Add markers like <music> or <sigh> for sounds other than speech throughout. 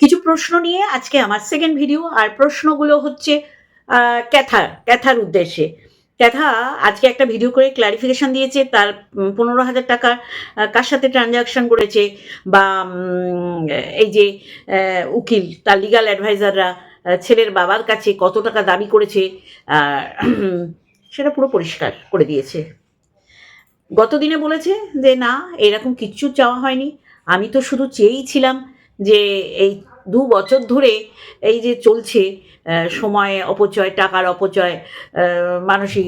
কিছু প্রশ্ন নিয়ে আজকে আমার সেকেন্ড ভিডিও আর প্রশ্নগুলো হচ্ছে আহ, ক্যাথার ক্যাথার উদ্দেশ্যে। ক্যাথা আজকে একটা ভিডিও করে ক্লারিফিকেশন দিয়েছে তার পনেরো হাজার টাকা কার সাথে ট্রানজাকশন করেছে বা এই যে উকিল তার লিগাল অ্যাডভাইজাররা ছেলের বাবার কাছে কত টাকা দাবি করেছে <clears throat> সেটা পুরো পরিষ্কার করে দিয়েছে। গতদিনে বলেছে যে না এরকম কিচ্ছু চাওয়া হয়নি। আমি তো শুধু চেয়েই ছিলাম যে এই দু বছর ধরে এই যে চলছে সময় অপচয়, টাকার অপচয় মানসিক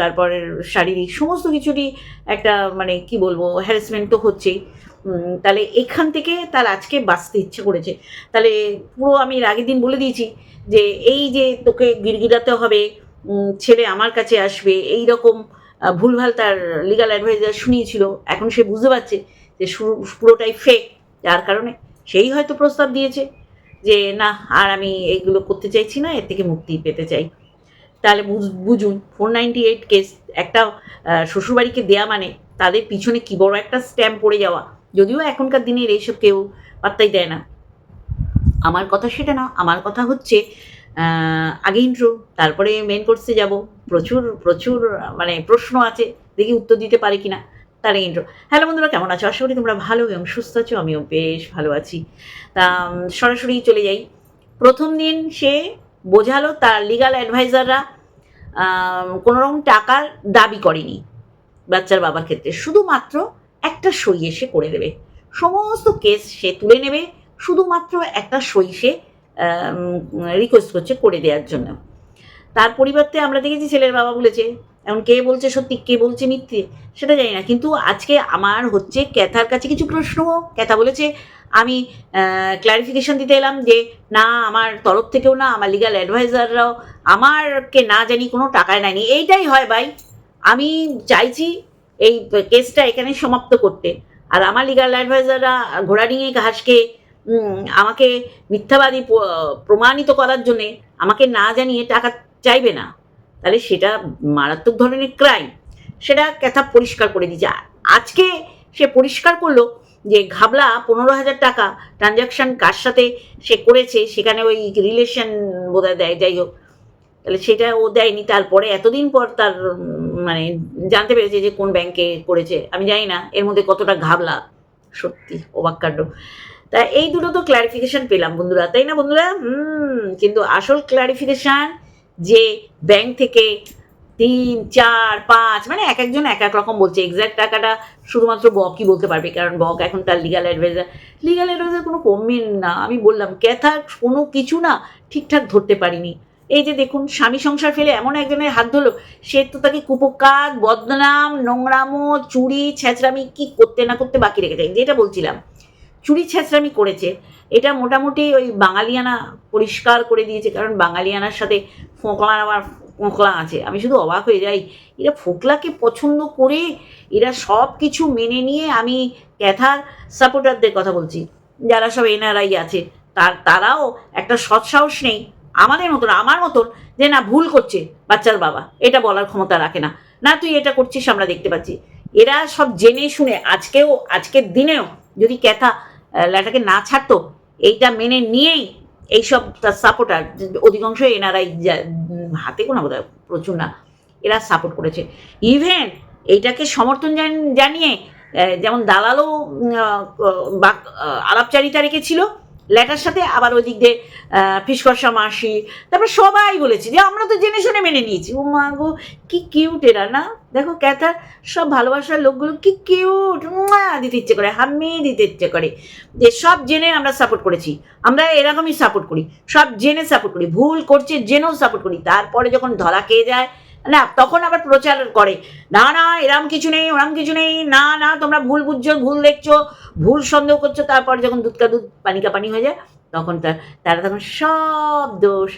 তারপরে শারীরিক সমস্ত কিছুরই একটা মানে কি বলব হ্যারাসমেন্ট তো হচ্ছেই। তাহলে এখান থেকে তার আজকে বাঁচতে ইচ্ছে করেছে। তাহলে পুরো আমি আগের দিন বলে দিয়েছি যে এই যে তোকে গিরগিরাতে হবে ছেলে আমার কাছে আসবে, এই রকম ভুলভাল তার লিগাল অ্যাডভাইজার শুনিয়েছিল, এখন সে বুঝতে পারছে যে পুরোটাই ফেক যার কারণে সেই হয়তো প্রস্তাব দিয়েছে যে, না, আর আমি এইগুলো করতে চাইছি না, এর থেকে মুক্তি পেতে চাই। তাহলে বুঝ- বুঝুন ফোর নাইনটি এইট কেস একটা শ্বশুরবাড়িকে দেয়া মানে তাদের পিছনে কি বড় একটা স্ট্যাম্প পড়ে যাওয়া। যদিও এখনকার দিনের এইসব কেউ পাত্তাই দেয় না। আমার কথা সেটা না, আমার কথা হচ্ছে আগে ইন্ট্রো তারপরে মেন কোর্সে যাব। প্রচুর প্রচুর মানে প্রশ্ন আছে, দেখি উত্তর দিতে পারি কিনা। তার ইন্ট্রো হ্যালো বন্ধুরা, কেমন আছো? আশা করি তোমরা ভালো এবং সুস্থ আছো। আমিও বেশ ভালো আছি। তা সরাসরি চলে যাই। প্রথম দিন সে বোঝালো তার লিগাল অ্যাডভাইজাররা কোনোরকম টাকার দাবি করেনি বাচ্চার বাবার ক্ষেত্রে। শুধুমাত্র একটা সই এসে করে দেবে। সমস্ত কেস সে তুলে নেবে, শুধুমাত্র একটা সই সে রিকোয়েস্ট করছে করে দেওয়ার জন্য। তার পরিবর্তে আমরা দেখেছি ছেলের বাবা বলেছে এখন কে বলছে সত্যি, কে বলছে মিথ্যে, সেটা জানি না। কিন্তু আজকে আমার হচ্ছে ক্যাথার কাছে কিছু প্রশ্ন। ক্যাথা বলেছে, আমি ক্লারিফিকেশন দিতে এলাম যে না, আমার তরফ থেকেও না, আমার লিগাল অ্যাডভাইজাররাও আমারকে না জানি কোনো টাকায় নেয়নি। এইটাই হয় ভাই। আমি চাইছি এই কেসটা এখানে সমাপ্ত করতে। আর আমার লিগাল অ্যাডভাইজাররা ঘোড়াডিঙে ঘাসকে আমাকে মিথ্যাবাদী প্রমাণিত করার জন্যে আমাকে না জানিয়ে টাকা চাইবে না। তাহলে সেটা মারাত্মক ধরনের ক্রাইম সেটা ক্যাথা পরিষ্কার করে দিয়েছে। আজকে সে পরিষ্কার করল যে ঘাবলা পনেরো হাজার টাকা ট্রানজাকশন কার সাথে সে করেছে, সেখানে ওই রিলেশন বোধহয় দেয়, যাই হোক। তাহলে সেটা ও দেয়নি, তারপরে এতদিন পর তার মানে জানতে পেরেছে যে কোন ব্যাংকে করেছে। আমি জানি না, এর মধ্যে কতটা ঘাবলা। সত্যি, অবাক কাণ্ড। তা এই দুটো তো ক্লারিফিকেশন পেলাম বন্ধুরা, তাই না বন্ধুরা? হুম, কিন্তু আসল ক্লারিফিকেশন যে ব্যাংক থেকে তিন, চার, পাঁচ মানে এক একজন এক এক রকম বলছে। এক্স্যাক্ট টাকাটা শুধুমাত্র বকই বলতে পারবে, কারণ বক এখন তার লিগাল অ্যাডভাইজার লিগাল অ্যাডভাইজার কোনো কমেন না, আমি বললাম ক্যাথা কোনো কিছু না ঠিকঠাক ধরতে পারিনি। এই যে দেখুন, স্বামী সংসার ফেলে এমন একজনের হাত ধরলো, সে তো তাকে কুপকাত বদনাম, নোংরামো, চুরি, ছেঁচড়ামি কি করতে না করতে বাকি রেখে যায় যেটা বলছিলাম, চুরি, ছেঁচড়ামি করেছে। এটা মোটামুটি ওই বাঙালিয়ানা পরিষ্কার করে দিয়েছে, কারণ বাঙালিয়ানার সাথে ফোঁকলা আমার ফোঁকলা আছে। আমি শুধু অবাক হয়ে যাই, এরা ফোকলাকে পছন্দ করে এরা সব কিছু মেনে নিয়ে আমি ক্যাথার সাপোর্টারদের কথা বলছি। যারা সব এনআরআই আছে, তার, তারাও একটা সৎসাহস নেই, আমাদের মতন, আমার মতন, যে না ভুল করছে বাচ্চার বাবা, এটা বলার ক্ষমতা রাখে না। না, তুই এটা করছিস, আমরা দেখতে পাচ্ছি। এরা সব জেনে শুনে, আজকেও, আজকের দিনেও যদি ক্যাথা ল্যাটাকে না ছাড়তো এইটা মেনে নিয়েই এইসব তার সাপোর্টার অধিকাংশ এনারাই হাতে কোনো বোধ প্রচুর না, এরা সাপোর্ট করেছে। ইভেন এইটাকে সমর্থন জানিয়ে যেমন দালালও বাক- আলাপচারিতা রেখেছিল ল্যাটার সাথে, আবার ওই দিক দিয়ে ফিসকর্ষা মাসি, তারপর সবাই বলেছি যে আমরা তো জেনে শুনে মেনে নিয়েছি। ও মা গো, কি কিউট এরা, না? দেখো ক্যাথার সব ভালোবাসার লোকগুলো কি কিউট দিতে ইচ্ছে করে, হাম্মি, দিতে ইচ্ছে করে। যে সব জেনে আমরা সাপোর্ট করেছি। আমরা এরকমই সাপোর্ট করি। সব জেনে সাপোর্ট করি, ভুল করছে জেনেও সাপোর্ট করি। তারপরে যখন ধরা খেয়ে যায় না, তখন আবার প্রচার করে। না না, এরম কিছু নেই, ওরম কিছু নেই, না না, তোমরা ভুল বুঝছ, ভুল দেখছ, ভুল সন্দেহ করছ, তারপর যখন দুধ কা দুধ পানি কা পানি হয়ে যায়, তখন তারা তখন সব দোষ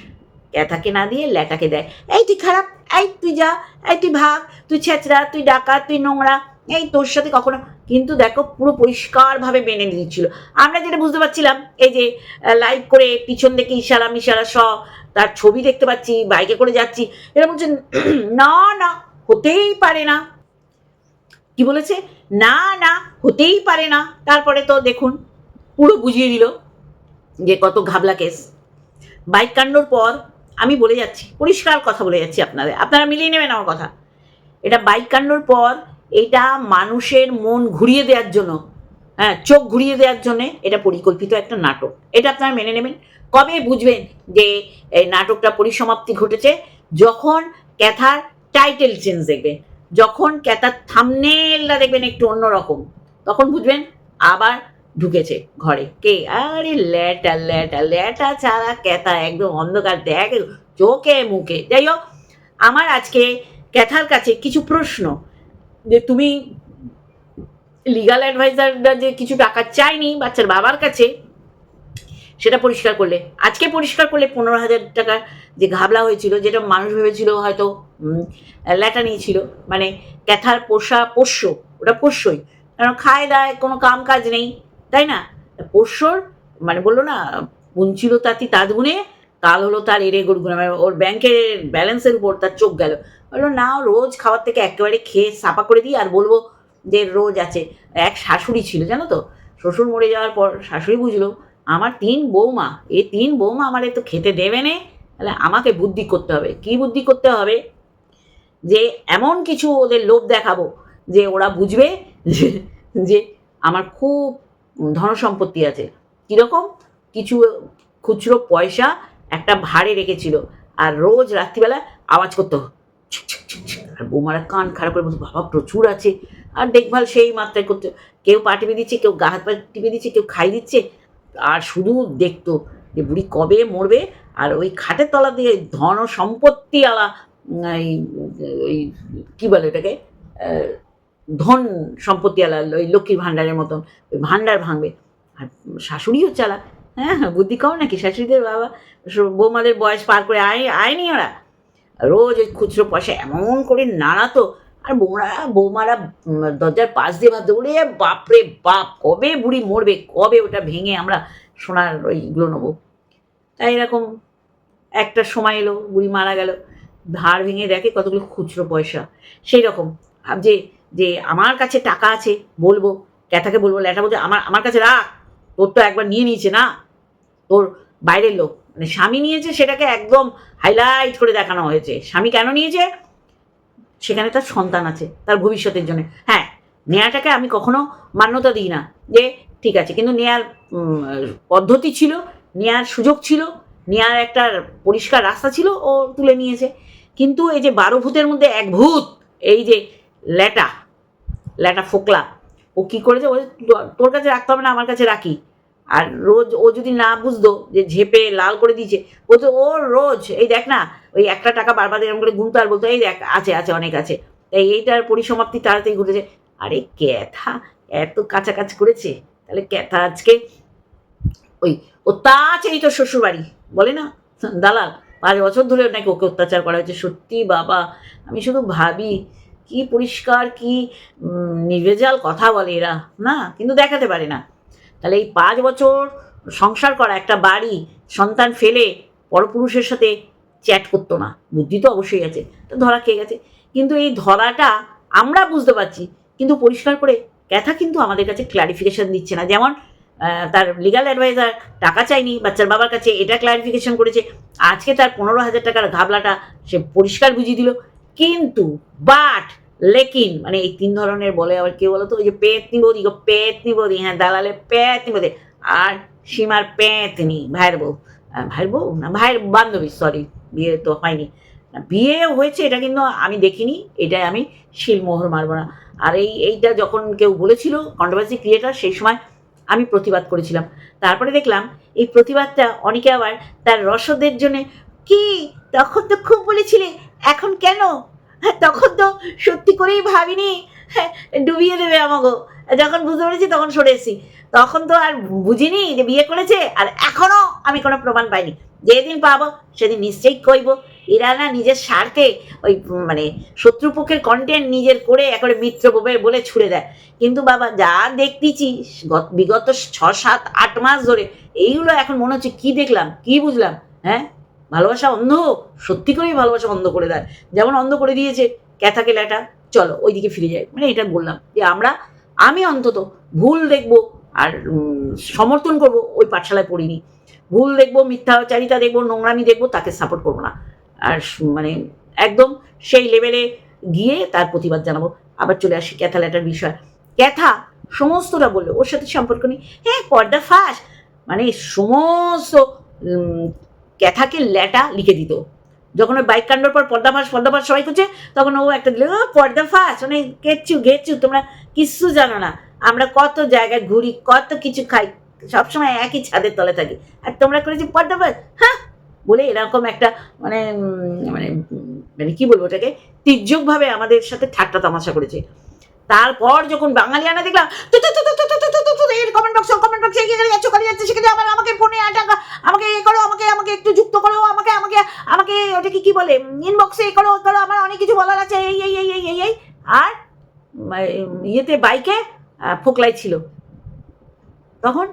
ক্যাথাকে না দিয়ে ল্যাটাকে দেয়। এই তুই খারাপ, এই তুই যা, এই তুই ভাগ, তুই ছেঁচড়া, তুই ডাকা তুই নোংরা, এই তোর সাথে কখনো, কিন্তু দেখো পুরো পরিষ্কারভাবে মেনে নিচ্ছিল আমরা যেটা বুঝতে পারছিলাম, এই যে লাইভ করে পিছন থেকে ইশারা মিশারা সব তার ছবি দেখতে পাচ্ছি, বাইকে করে যাচ্ছি। এরা বলছেন <clears throat> না না, হতেই পারে না। কি বলেছে? না না, হতেই পারে না। তারপরে তো দেখুন, পুরো বুঝিয়ে দিল যে কত ঘাবলা কেস। বাইক কাণ্ডর পর আমি বলে যাচ্ছি, পরিষ্কার কথা বলে যাচ্ছি আপনাদের। আপনারা মিলিয়ে নেবেন আমার কথা। এটা বাইক কাণ্ডর পর, এটা মানুষের মন ঘুরিয়ে দেওয়ার জন্য হ্যাঁ চোখ ঘুরিয়ে দেওয়ার জন্য এটা পরিকল্পিত একটা নাটক। এটা আপনারা মেনে নেবেন। কবে বুঝবেন যে এই নাটকটা পরিসমাপ্তি ঘটেছে? যখন ক্যাথার টাইটেল চেঞ্জ দেখবেন। যখন ক্যাথার থামনেলটা দেখবেন একটু অন্যরকম। তখন বুঝবেন আবার ঢুকেছে ঘরে। কে? আরে ল্যাটা ল্যাটা ল্যাটা ছাড়া ক্যাথা একদম অন্ধকার। দেখ, চোখে, মুখে। যাই হোক, আমার আজকে ক্যাথার কাছে কিছু প্রশ্ন যে তুমি লিগাল অ্যাডভাইজাররা যে কিছু টাকা চাইনি বাচ্চার বাবার কাছে, সেটা পরিষ্কার করলে। আজকে পরিষ্কার করলে পনেরো হাজার টাকা যে ঘাবলা হয়েছিল, যেটা মানুষ ভেবেছিল হয়তো ল্যাটা নিয়েছিল মানে ক্যাথার পোষা পোষ্য, ওটা পোষ্যই। কারণ খায় দায়, কোনো কাম কাজ নেই, তাই না? পোষ্যর মানে বলল না পুঞ্চিল তাঁতি তাঁত গুনে কাল হলো তার এরে গরু গুনে মানে ওর ব্যাংকের ব্যালেন্সের উপর তার চোখ গেল। বলল, না, রোজ খাওয়ার থেকে একেবারে খেয়ে সাপা করে দিই, আর বলব যে রোজ আছে। এক শাশুড়ি ছিল, জানো তো? শ্বশুর মরে যাওয়ার পর শাশুড়ি বুঝলো, আমার তিন বৌমা এই তিন বৌমা আমার তো খেতে দেবে না। তাহলে আমাকে বুদ্ধি করতে হবে। কি বুদ্ধি করতে হবে? যে এমন কিছু ওদের লোভ দেখাবো, যে ওরা বুঝবে যে আমার খুব ধনসম্পত্তি আছে। কীরকম? কিছু খুচরো পয়সা একটা ভাড়ে রেখেছিল, আর রোজ রাত্রিবেলা আওয়াজ করতো। আর বৌমারা কান খারাপ করে বলতো, বাবা, প্রচুর আছে। আর দেখভাল সেই মাত্রায় করতে কেউ পা টিপে দিচ্ছে, কেউ গা হাত পা টিপে দিচ্ছে, কেউ খাই দিচ্ছে, আর শুধু দেখতো যে বুড়ি কবে মরবে, আর ওই খাটের তলা দিয়ে ধন সম্পত্তি আলা ওই, কী বলে ওটাকে ধন সম্পত্তি আলা, ওই লক্ষ্মীর ভাণ্ডারের মতন, ওই ভাণ্ডার ভাঙবে। আর শাশুড়িও চালা হ্যাঁ হ্যাঁ বুদ্ধি কম নাকি? শাশুড়িদের বাবা, বৌমাদের বয়স পার করে আয় আয়নি ওরা। রোজ ওই খুচরো পয়সা এমন করে নাড়াতো আর বৌমারা বৌমারা দরজার পাশ দিয়ে ভাবতো ওরে বাপরে বাপ, কবে বুড়ি মরবে, কবে ওটা ভেঙে আমরা সোনার ওইগুলো নেব? তাই এরকম একটা সময় এলো, বুড়ি মারা গেল, ধার ভেঙে দেখে কতগুলো খুচরো পয়সা সেই রকম ভাবছে যে আমার কাছে টাকা আছে, বলব, ক্যাথাকে বলব, ল্যাটা বলছে, আমার আমার কাছে রাখ, তোর তো একবার নিয়ে নিয়েছে না? তোর বাইরের লোক মানে স্বামী নিয়েছে, সেটাকে একদম হাইলাইট করে দেখানো হয়েছে। স্বামী কেন নিয়েছে? সেখানে তার সন্তান আছে, তার ভবিষ্যতের জন্য। হ্যাঁ নেয়াটাকে আমি কখনো মান্যতা দিই না যে ঠিক আছে, কিন্তু নেয়ার পদ্ধতি ছিল, নেয়ার সুযোগ ছিল, নেয়ার একটা পরিষ্কার রাস্তা ছিল, ও তুলে নিয়েছে। কিন্তু এই যে বারো ভূতের মধ্যে এক ভূত, এই যে ল্যাটা ল্যাটা ফোকলা, ও কি করেছে? ও তোর কাছে রাখতে হবে না, আমার কাছে রাখি। আর রোজ ও যদি না বুঝতো যে ঝেপে লাল করে দিয়েছে, ও তো ও রোজ, এই দেখ না ওই একটা টাকা বারবার এরকম করে গুনতো আর বলতো, এই দেখ, আছে আছে, অনেক আছে। তাই এইটার পরিসমাপ্তি তাড়াতাড়ি ঘটেছে। আরে ক্যাথা, এত কাছাকাছি করেছে? তাহলে ক্যাথা আজকে ওই অত্যাচারই তো শ্বশুরবাড়ি, বলে না? দালাল, পাঁচ বছর ধরে নাকি ওকে অত্যাচার করা হয়েছে। সত্যি বাবা, আমি শুধু ভাবি, কি পরিষ্কার, কি নির্ভেজাল কথা বলে এরা, না? কিন্তু দেখাতে পারে না। তাহলে এই পাঁচ বছর সংসার করা একটা বাড়ি, সন্তান ফেলে, পরপুরুষের সাথে চ্যাট করতো না। বুদ্ধি তো অবশ্যই আছে। তো ধরা খেয়ে গেছে। কিন্তু এই ধরাটা আমরা বুঝতে পারছি। কিন্তু পরিষ্কার করে ক্যাথা কিন্তু আমাদের কাছে ক্লারিফিকেশন দিচ্ছে না। যেমন তার লিগাল অ্যাডভাইজার টাকা চায়নি, বাচ্চার বাবার কাছে এটা ক্লারিফিকেশন করেছে। আজকে তার পনেরো হাজার টাকার ঘাবলাটা সে পরিষ্কার বুঝিয়ে দিল। কিন্তু বাট লেকিন মানে এই তিন ধরনের বলে আবার কেউ বলো তো, ওই যে পেতনি বৌদি গো বৌদি হ্যাঁ দালালে পেতনি বৌদি, আর সীমার পেতনি, ভাইয়ের বউ ভাইয়ের বউ না, ভাইয়ের বান্ধবী সরি বিয়ে তো হয়নি। বিয়ে হয়েছে এটা কিন্তু আমি দেখিনি এটাই আমি শিলমোহর মারবো না। আর এই এইটা যখন কেউ বলেছিল কন্ট্রোভার্সি ক্রিয়েটার সেই সময় আমি প্রতিবাদ করেছিলাম। তারপরে দেখলাম এই প্রতিবাদটা অনেকে আবার তার রসদের জন্য কি? তখন তো খুব বলেছিলে এখন কেন? হ্যাঁ, তখন তো সত্যি করেই ভাবিনি হ্যাঁ, ডুবিয়ে দেবে আমাকে। যখন বুঝতে পেরেছি তখন সরে এসেছি। তখন তো আর বুঝিনি যে বিয়ে করেছে আর এখনও আমি কোনো প্রমাণ পাইনি। যেদিন পাবো, সেদিন নিশ্চয়ই কইব এরা না নিজের স্বার্থে ওই মানে শত্রুপক্ষের কন্টেন্ট নিজের করে একবারে মিত্র বলে ছুড়ে দেয়। কিন্তু বাবা, যা দেখতেছি বিগত ছ সাত, আট মাস ধরে, এইগুলো এখন মনে হচ্ছে কি দেখলাম, কি বুঝলাম হ্যাঁ? ভালোবাসা অন্ধ, সত্যি করেই ভালোবাসা অন্ধ করে দেয়। যেমন অন্ধ করে দিয়েছে ক্যাথাকে ল্যাটা চলো, ওইদিকে ফিরে যাই। মানে এটা বললাম, যে আমরা, আমি অন্তত ভুল দেখব আর সমর্থন করব, ওই পাঠশালায় পড়িনি। ভুল দেখব মিথ্যাচারিতা দেখব নোংরামি দেখব তাকে সাপোর্ট করব না। আর মানে একদম সেই লেভেলে গিয়ে তার প্রতিবাদ জানাব। আবার চলে আসি ক্যাথা ল্যাটার বিষয়। ক্যাথা সমস্তটা বলল ওর সাথে সম্পর্ক নেই। হ্যাঁ পর্দা ফাঁস। মানে সমস্ত ক্যাথাকে ল্যাটা লিখে দিত। যখন ওই বাইক কাণ্ডর পর পর্দা ফাঁস পর্দা ফাঁস সবাই করছে তখন ও একটা দিল "ও, পর্দা ফাঁস মানে গেচ্ছু গেচ্ছু তোমরা কিচ্ছু জানো না। আমরা কত জায়গায় ঘুরি কত কিছু খাই সবসময় একই ছাদের তলে থাকি আর তোমরা করেছি পর্দাবাজ হ্যাঁ বলে এরকম একটা মানে মানে মানে কী বলব ওটাকে তির্যকভাবে আমাদের সাথে ঠাট্টা তামাশা করেছে তারপর যখন বাঙালি আনা দেখলাম এর কমেন্ট বক্স কমেন্ট বক্সে এগিয়ে যাচ্ছে করে যাচ্ছে সেখানে আবার আমাকে ফোনে আটাকা আমাকে এ করো আমাকে আমাকে একটু যুক্ত করো আমাকে আমাকে আমাকে ওটাকে কি বলে ইনবক্সে এ করো ও করো আমার অনেক কিছু বলার আছে এই এই এই এই এই এই আর ইয়েতে বাইকে ফোকলাই ছিল তখন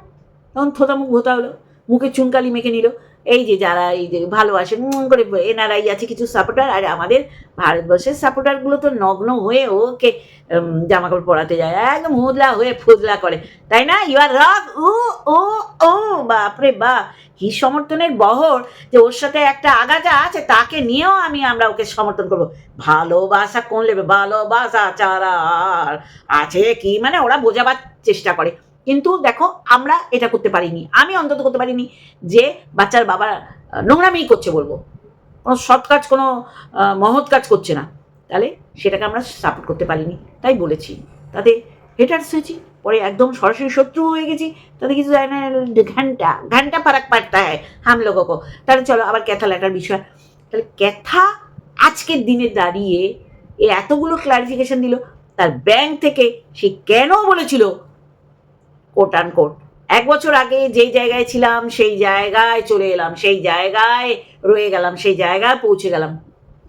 তখন থোতা মুখ ভোতা হলো মুখে চুনকালি মেখে নিল। এই যে যারা এই যে ভালোবাসে করে এনারাই আছে কিছু সাপোর্টার আর আমাদের ভারতবর্ষের সাপোর্টারগুলো তো নগ্ন হয়ে ওকে উম, জামা কাপড় পরাতে যায় একদম হুদলা হয়ে ফুদলা করে। তাই না? ইউ আর রক ও ও ও বাপরে বাপ কি সমর্থনের বহর যে ওর সাথে একটা আগাজা আছে তাকে নিয়েও আমি আমরা ওকে সমর্থন করব। ভালোবাসা কোন লেবে ভালোবাসা চারা আর আছে কি? মানে ওরা বোঝাবার চেষ্টা করে। কিন্তু দেখো আমরা এটা করতে পারিনি। আমি অন্তত করতে পারিনি যে বাচ্চার বাবা আহ, নোংরামিই করছে বলব। কোনো সৎ কাজ কোনো মহৎ কাজ করছে না। তাহলে সেটাকে আমরা সাপোর্ট করতে পারিনি। তাই বলেছি। তাতে হেটার্স হয়েছি পরে একদম সরাসরি শত্রু হয়ে গেছি। তাতে কিছু যায় না ঘণ্টা ঘণ্টা ফারাক পাড়তা হ্যাঁ হাম লোগো তাহলে চলো আবার ক্যাথা লেটার বিষয়। তাহলে ক্যাথা আজকের দিনে দাঁড়িয়ে এ এতগুলো ক্লারিফিকেশন দিল তার ব্যাংক থেকে সে কেন বলেছিল কোট আন কোট এক বছর আগে যেই জায়গায় ছিলাম, সেই জায়গায় চলে এলাম, সেই জায়গায় রয়ে গেলাম, সেই জায়গায় পৌঁছে গেলাম।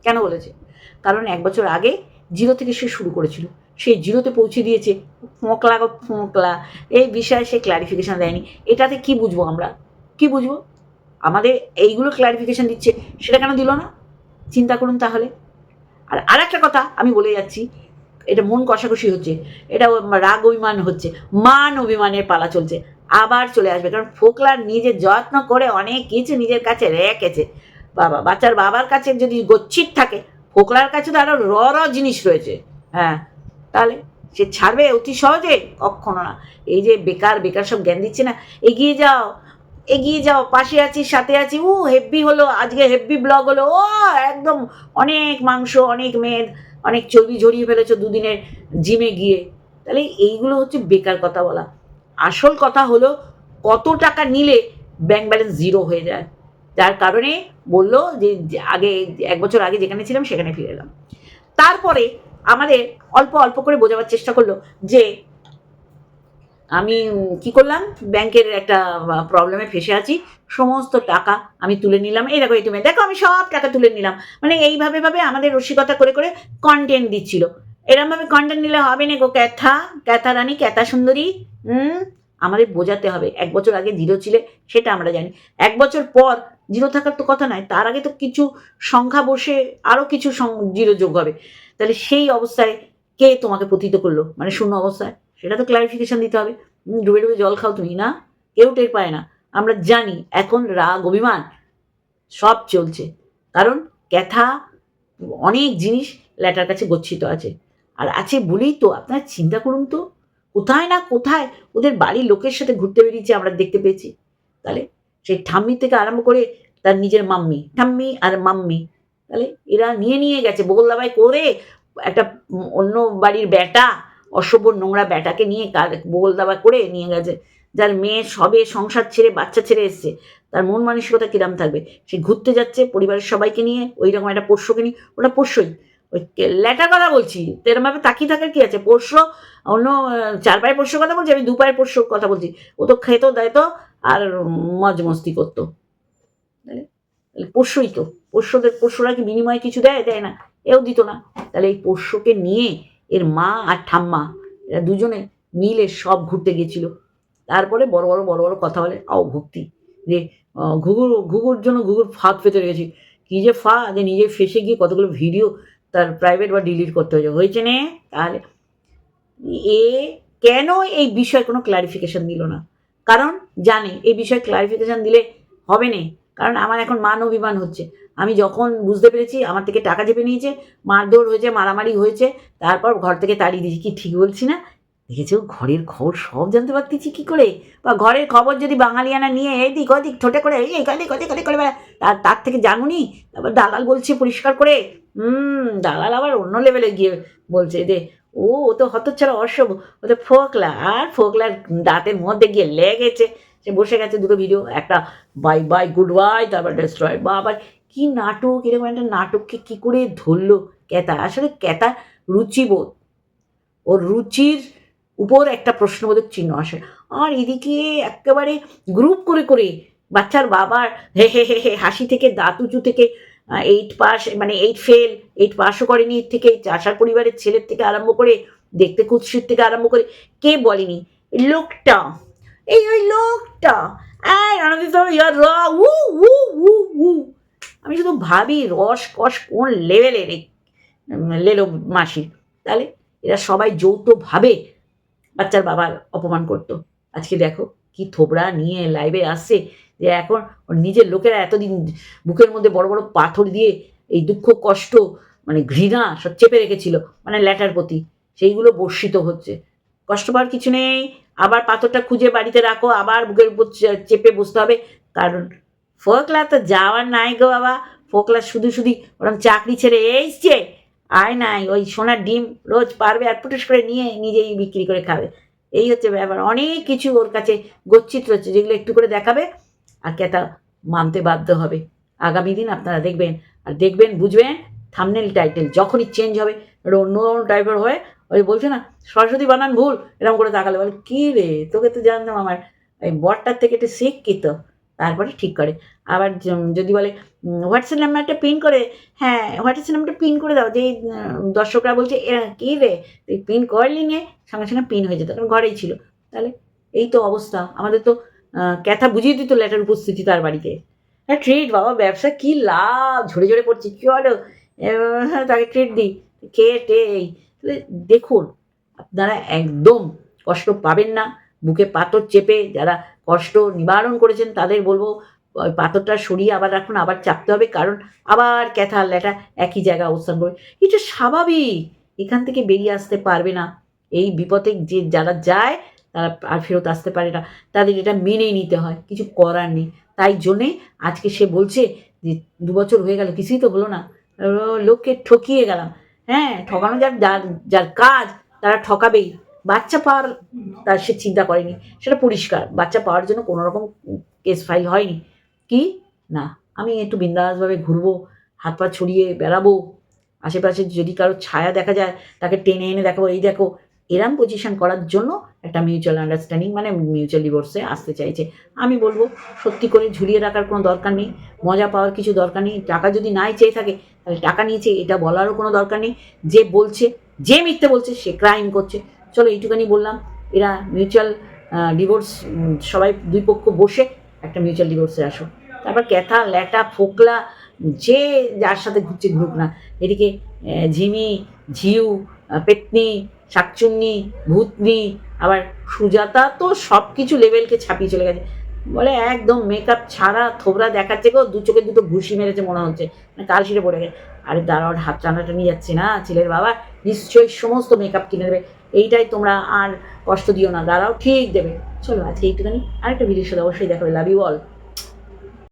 কেন বলেছে? কারণ এক বছর আগে জিরো থেকে সে শুরু করেছিল। সে জিরোতে পৌঁছে দিয়েছে। ফোঁকলা ফোঁকলা এই বিষয়ে সে ক্লারিফিকেশন দেয়নি। এটাতে কি বুঝব আমরা? কি বুঝব? আমাদের এইগুলো ক্লারিফিকেশন দিচ্ছে। সেটা কেন দিল না? চিন্তা করুন তাহলে। আর আরেকটা কথা আমি বলে যাচ্ছি। এটা মন কষাকষি হচ্ছে। এটা রাগ অভিমান হচ্ছে। মান অভিমানের পালা চলছে। আবার চলে আসবে। কারণ ফোকলার নিজে যত্ন করে অনেক কিছু নিজের কাছে রেখেছে। বাবা, বাচ্চার বাবার কাছে যদি গচ্ছিত থাকে, ফোকলার কাছে তো আরও র র জিনিস রয়েছে। হ্যাঁ তাহলে সে ছাড়বে অতি সহজে? কখনো না। এই যে বেকার বেকার সব জ্ঞান দিচ্ছে না। এগিয়ে যাও এগিয়ে যাও, পাশে আছি, সাথে আছি। ও হেভি হলো। আজকে হেভি ব্লগ হলো। ও, একদম অনেক মাংস, অনেক মেদ। অনেক চর্বি ঝরিয়ে ফেলেছো দুদিনের জিমে গিয়ে। তাহলে এইগুলো হচ্ছে বেকার কথা বলা। আসল কথা হলো, কত টাকা নিলে ব্যাংক ব্যালেন্স জিরো হয়ে যায়। যার কারণে বলল যে আগে, এক বছর আগে যেখানে ছিলাম সেখানে ফিরে এলাম। তারপরে আমাদের অল্প অল্প করে বোঝাবার চেষ্টা করল যে আমি কি করলাম? ব্যাংকের একটা প্রবলেমে ফেসে আছি। সমস্ত টাকা আমি তুলে নিলাম। এই দেখো এটিএমে দেখো, আমি সব টাকা তুলে নিলাম। মানে এইভাবে ভাবে আমাদের রসিকতা করে করে কন্টেন্ট দিচ্ছিল। এরমভাবে কন্টেন্ট নিলে হবে না গো, ক্যাথা? ক্যাথা রানী, ক্যাথা সুন্দরী? হুম? আমাদের বোঝাতে হবে। এক বছর আগে জিরো ছিলে, সেটা আমরা জানি। এক বছর পর জিরো থাকার তো কথা নয়, তার আগে তো কিছু সংখ্যা বসে আরও কিছু জিরো যোগ হবে। তাহলে সেই অবস্থায় কে তোমাকে পতিত করল? মানে শূন্য অবস্থায়? সেটা তো ক্লারিফিকেশান দিতে হবে। ডুবে ডুবে জল খাও তুমি, না? কেউ টের পায় না। আমরা জানি, এখন রাগ, অভিমান সব চলছে। কারণ ক্যাথা অনেক জিনিস ল্যাটার কাছে গচ্ছিত আছে। আর আছে বলেই তো, আপনারা চিন্তা করুন তো। কোথায় না কোথায় ওদের বাড়ির লোকের সাথে ঘুরতে বেরিয়েছে আমরা দেখতে পেয়েছি। তাহলে সেই ঠাম্মি থেকে আরম্ভ করে তার নিজের মাম্মি, ঠাম্মি আর মাম্মি, তাহলে এরা নিয়ে নিয়ে গেছে। বগল দাবাই করে একটা অন্য বাড়ির ব্যাটা অসভ্য নোংরা ব্যাটাকে নিয়ে বগল দাবা করে নিয়ে গেছে। যার মেয়ে সবে সংসার ছেড়ে বাচ্চা ছেড়ে এসছে, তার মন মানসিকতা কিরাম থাকবে? সে ঘুরতে যাচ্ছে পরিবারের সবাইকে নিয়ে ওই রকম একটা পোষ্যকে নিয়ে। ওটা পোষ্যই। ওই ল্যাটার কথা বলছি, তো এরমভাবে তাকিয়ে থাকার কি আছে? পোষ্য অন্য চার পায়ের পোষ্যর কথা বলছি, আমি দু পায়ের পোষ্যর কথা বলছি। ও তো খেতো দেয় তো আর মজ মস্তি করতো। পোষ্যই তো। পোষ্যদের, পোষ্যরা কি বিনিময়ে কিছু দেয়? দেয় না। এও দিত না। তাহলে এই পোষ্যকে নিয়ে এর মা আর ঠাম্মা, এরা দুজনে মিলে সব ঘুরতে গিয়েছিল তারপরে বড় বড় বড় বড় কথা বলে, আও ভক্তি, যে ঘুঘুর ঘুঘুর জন্য ঘুঘুর ফাঁদ পেতে রেখেছি কি যে ফা যে নিজে ফেসে গিয়ে কতগুলো ভিডিও তার প্রাইভেট বা ডিলিট করতে হয়েছে। হয়েছে নে? তাহলে এ কেন এই বিষয়ে কোনো ক্লারিফিকেশান দিল না? কারণ জানে, এই বিষয়ে ক্লারিফিকেশান দিলে হবে না। কারণ আমার এখন মান অভিমান হচ্ছে। আমি যখন বুঝতে পেরেছি আমার থেকে টাকা চেপে নিয়েছে মারধর হয়েছে মারামারি হয়েছে তারপর ঘর থেকে তাড়িয়ে দিয়েছি। কি ঠিক বলছি না? দেখেছ ঘরের খবর সব জানতে পারতেছি কি করে? বা ঘরের খবর যদি বাঙালিয়ানা নিয়ে এদিক ওদিক ঠোঁটে করে এই কাদি কদি কদি করে বেড়ায়, তার তার থেকে জানুনি? তারপর দালাল বলছে পরিষ্কার করে হুম দালাল আবার অন্য লেভেলে গিয়ে বলছে যে ও ও তো হতচ্ছাড়া অসভ ও তো ফোকলা আর ফোকলার দাঁতের মধ্যে গিয়ে লেগেছে। সে বসে গেছে, দুটো ভিডিও একটা বাই বাই গুড বাই তারপর ডেস্ট্রয় বা আবার কি নাটক, এরকম একটা নাটককে কী করে ধরলো ক্যাতা আসলে ক্যাতা রুচিবোধ। ওর রুচির উপর একটা প্রশ্নবোধক চিহ্ন আসে। আর এদিকে একেবারে গ্রুপ করে করে বাচ্চার বাবার হে হে হে হে হাসি থেকে, দাঁত উঁচু থেকে এইট পাস মানে এইট ফেল এইট পাসও করেনি এর থেকে, চাষার পরিবারের ছেলের থেকে আরম্ভ করে, দেখতে কুৎসিত থেকে আরম্ভ করে, কে বলেনি? লোকটা এই, ওই লোকটা। এই, আনন্দিত ইয়ার র, উ উ উ উ। আমি শুধু ভাবি, রস কস কোন লেভেলের এই লেলো মাসির তাহলে এরা সবাই যৌথভাবে বাচ্চার বাবার অপমান করতো। আজকে দেখো কি থোবড়া নিয়ে লাইভে আসছে যে এখন নিজের লোকেরা এতদিন বুকের মধ্যে বড় বড় পাথর দিয়ে এই দুঃখ, কষ্ট মানে ঘৃণা সব চেপে রেখেছিল মানে ল্যাটার প্রতি। সেইগুলো বর্ষিত হচ্ছে। কষ্ট পাওয়ার কিছু নেই। আবার পাথরটা খুঁজে বাড়িতে রাখো, আবার বুকের উপর চেপে বসতে হবে। কারণ ফোকলা তো যাওয়ার নাই গো বাবা। ফোকলা শুধু শুধু ওরকম চাকরি ছেড়ে এসছে। আয় নাই, ওই সোনার ডিম রোজ পারবে আর পুটুস করে নিয়ে নিজেই বিক্রি করে খাবে। এই হচ্ছে ব্যাপার। অনেক কিছু ওর কাছে গচ্ছিত রয়েছে যেগুলো একটু করে দেখাবে আর ক্যাতা মানতে বাধ্য হবে। আগামী দিন আপনারা দেখবেন, আর দেখবেন, বুঝবেন থামনেল টাইটেল যখনই চেঞ্জ হবে অন্য টাইপের হয়ে ওই বলছে না সরস্বতী বানান ভুল। এরকম করে তাকালে। বলে কী রে? তোকে তো জানতাম আমার। এই বরটার থেকে একটু শেখ কি তো তারপরে ঠিক করে। আবার যদি বলে হোয়াটসঅ্যাপ নাম্বারটা পিন করে হ্যাঁ হোয়াটসঅ্যাপ নাম্বারটা পিন করে দাও। যে দর্শকরা বলছে "এ, কী রে? তুই পিন করলি নে? সঙ্গে সঙ্গে পিন হয়ে যেত কারণ ঘরেই ছিল। তাহলে এই তো অবস্থা। আমাদের তো ক্যাথা বুঝিয়ে দিত লেটার উপস্থিতি তার বাড়িতে। হ্যাঁ ট্রিট বাবা ব্যবসা কী লাভ? ঝরে ঝরে পড়ছে হ্যাঁ, তাকে ট্রিট দিই। খেয়ে টেই তাহলে দেখুন, আপনারা একদম কষ্ট পাবেন না। বুকে পাথর চেপে যারা কষ্ট নিবারণ করেছেন, তাদের বলব পাথরটা সরিয়ে আবার রাখুন, আবার চাপতে হবে, কারণ আবার ক্যাথা ল্যাটা একই জায়গায় অবস্থান করবে। এটা স্বাভাবিক, এখান থেকে বেরিয়ে আসতে পারবে না। এই বিপদে যে যারা যায়, তারা আর ফেরত আসতে পারে না। তাদের এটা মেনেই নিতে হয়, কিছু করার নেই। তাই জন্যে আজকে সে বলছে যে, দু বছর হয়ে গেল, কিছুই তো হলো না। লোককে ঠকিয়ে গেলাম। হ্যাঁ ঠকানো যার যার যার কাজ, তারা ঠকাবেই। বাচ্চা পাওয়ার, তার সে চিন্তা করেনি। সেটা পরিষ্কার। বাচ্চা পাওয়ার জন্য কোনো রকম কেস ফাইল হয়নি। কি? না। আমি একটু বিন্দাসভাবে ঘুরবো, হাত পা ছড়িয়ে বেড়াবো। আশেপাশে যদি কারও ছায়া দেখা যায়, তাকে টেনে এনে দেখাবো, এই দেখো এরম পজিশন করার জন্য একটা মিউচুয়াল আন্ডারস্ট্যান্ডিং মানে মিউচুয়াল ডিভোর্সে আসতে চাইছে। আমি বলব, সত্যি করে ঝুলিয়ে রাখার কোনো দরকার নেই। মজা পাওয়ার কিছু দরকার নেই। টাকা যদি নাই চেয়ে থাকে, তাহলে টাকা নিয়েছে এটা বলারও কোনো দরকার নেই। যে বলছে, যে মিথ্যে বলছে, সে ক্রাইম করছে। চলো এইটুখানি বললাম, এরা মিউচুয়াল ডিভোর্স সবাই দুই পক্ষ বসে একটা মিউচুয়াল ডিভোর্সে আসো। তারপর ক্যাথা, ল্যাটা, ফোকলা, যে যার সাথে ঘুরছে ঘুরুক না। এদিকে ঝিমি, ঝিউ পেতনি শাকচুন্নি, ভূতনি, আবার সুজাতা তো সব কিছু লেভেলকে ছাপিয়ে চলে গেছে। বলে একদম মেকআপ ছাড়া, থোবরা দেখাচ্ছে গো, দু চোখে দুটো ঘুষি মেরেছে মনে হচ্ছে। মানে কাল শিরে পড়ে গেছে। আরে দাঁড়াও, হাত টানাটা নিয়ে যাচ্ছে না, ছেলের বাবা? নিশ্চয়ই সমস্ত মেকআপ কিনে দেবে। এইটাই তোমরা আর কষ্ট দিও না, দাঁড়াও, ঠিক দেবে। চলো আজকে এইটুখানি আরেকটা ভিডিওর সাথে অবশ্যই দেখাবে লাভ ইউ অল